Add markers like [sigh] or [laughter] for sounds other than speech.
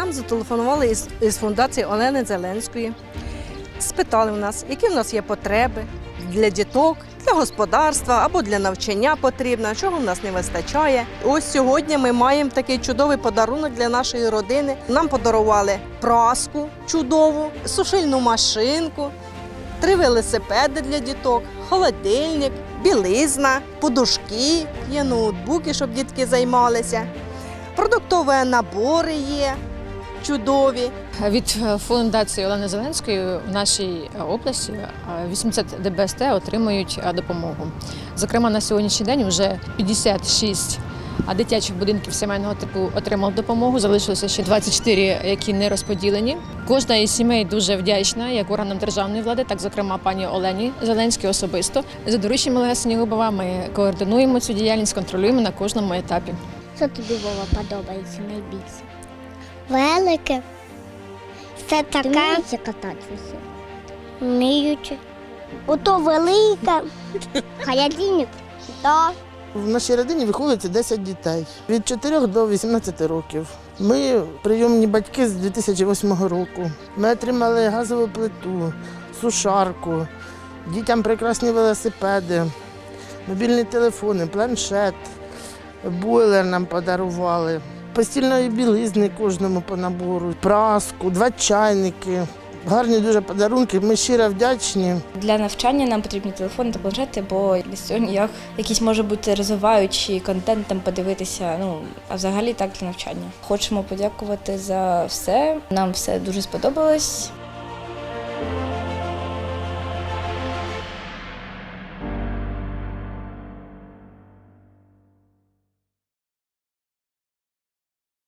нам зателефонували із, із фундації Олени Зеленської. Спитали в нас, які в нас є потреби для діток, для господарства або для навчання потрібно, чого в нас не вистачає. Ось сьогодні ми маємо такий чудовий подарунок для нашої родини. Нам подарували праску чудову, сушильну машинку, три велосипеди для діток, холодильник, білизна, подушки, є ноутбуки, щоб дітки займалися. Продуктові набори є чудові. Від е, фундації Олени Зеленської в нашій е, області е, 80 ДБСТ отримують е, допомогу. Зокрема, на сьогоднішній день вже 56 а дитячих будинків сімейного типу отримав допомогу. Залишилося ще 24, які не розподілені. Кожна із сімей дуже вдячна як органам державної влади, так зокрема пані Олені Зеленській особисто. За дорученням Олега Снігубова ми координуємо цю діяльність, контролюємо на кожному етапі. Що тобі Вова подобається найбільше? Велике. Це таке. Вмієте кататися? Вміючи. Ото велика. [laughs] Холодильник. Так. В нашій родині виховується 10 дітей від 4 до 18 років. Ми прийомні батьки з 2008 року. Ми отримали газову плиту, сушарку, дітям прекрасні велосипеди, мобільні телефони, планшет, бойлер нам подарували, постільної білизни кожному по набору, праску, два чайники. Гарні дуже подарунки. Ми щиро вдячні. Для навчання нам потрібні телефони та планшети, бо без цього якийсь може бути розвиваючий контент там подивитися. Ну а взагалі так для навчання. Хочемо подякувати за все. Нам все дуже сподобалось.